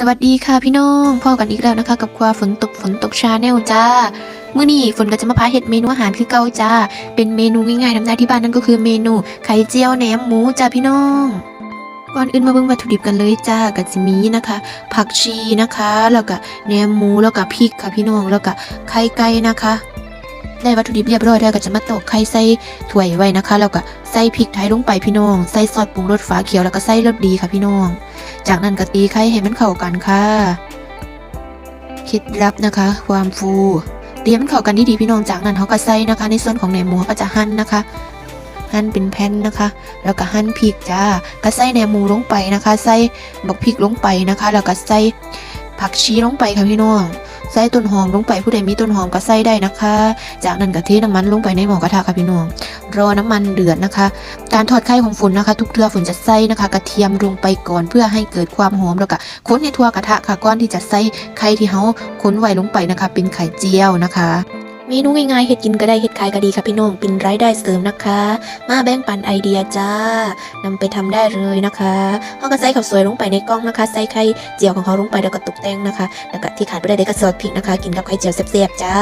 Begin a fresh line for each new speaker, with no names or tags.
สวัสดีค่ะพี่น้องพ่อกันอีกแล้วนะคะ กับความฝนตกฝนตกชาแนลจ้ามื้อนี้ฝนก็จะมาพาเฮ็ดเมนูอาหารคือเกาจ้า เป็นเมนูง่ายๆทำได้ที่บ้านนั่นก็คือเมนูไข่เจียวแหนมหมูจ้าพี่น้องก่อนอื่นมาเบิ่งวัตถุดิบกันเลยจ้าก็จะมีนะคะ ผักชีนะคะ แล้วก็แหนมหมูแล้วก็พริกค่ะพี่น้องแล้วก็ไข่ไก่นะคะได้วัตถุดิบเรียบร้อยแล้วก็จะมาตอกไข่ใส่ถ้วยไว้นะคะ แล้วก็ใส่พริกไทยลงไปพี่น้อง ใส่ซอสปรุงรสฝาเขียวแล้วก็ใส่รสดีค่ะพี่น้อง จากนั้นก็ตีไข่ให้มันเข้ากันค่ะเคล็ดลับนะคะ ความฟูตียมันเข้ากันดีๆพี่น้องจากนั้นเขาก็ใส่นะคะ ในส่วนของแหนมหมูเขาก็จะหั่นนะคะหั่นเป็นแผ่นนะคะ แล้วก็หั่นพริกจ้าก็ใส่แหนมหมูลงไปนะคะ ใส่บักพริกลงไปนะคะ แล้วก็ใส่ ผักชีลงไปค่ะพี่น้อง ใส่ต้นหอมลงไปผู้ใดมีต้นหอมก็ใส่ได้นะคะ จากนั้นก็เทน้ำมันลงไปในหม้อกระทะค่ะพี่น้อง รอน้ำมันเดือดนะคะ การทอดไข่ของฝนนะคะ ทุกเทือฝนจะใส่นะคะ กระเทียมลงไปก่อนเพื่อให้เกิดความหอมแล้วก็คนในทั่วกระทะค่ะก้อนที่จะใส่ไข่ที่เขาค้นไว้ลงไปนะคะ เป็นไข่เจียวนะคะ เมนูง่ายๆเฮ็ดกินก็ได้เฮ็ดขายก็ดีค่ะพี่น้องเป็นรายได้เสริมนะคะ มาแบ่งปันไอเดียจ้านำไปทำได้เลยนะคะเขาก็ใส่ข้าวสวยลงไปในกล้องนะคะ ใส่ไข่เจียวของเขาลงไปแล้วก็ตกแต่งนะคะ แล้วก็ที่ขาดไม่ได้เลยก็ซอสพริกนะคะ กินกับไข่เจียวแซ่บๆจ้า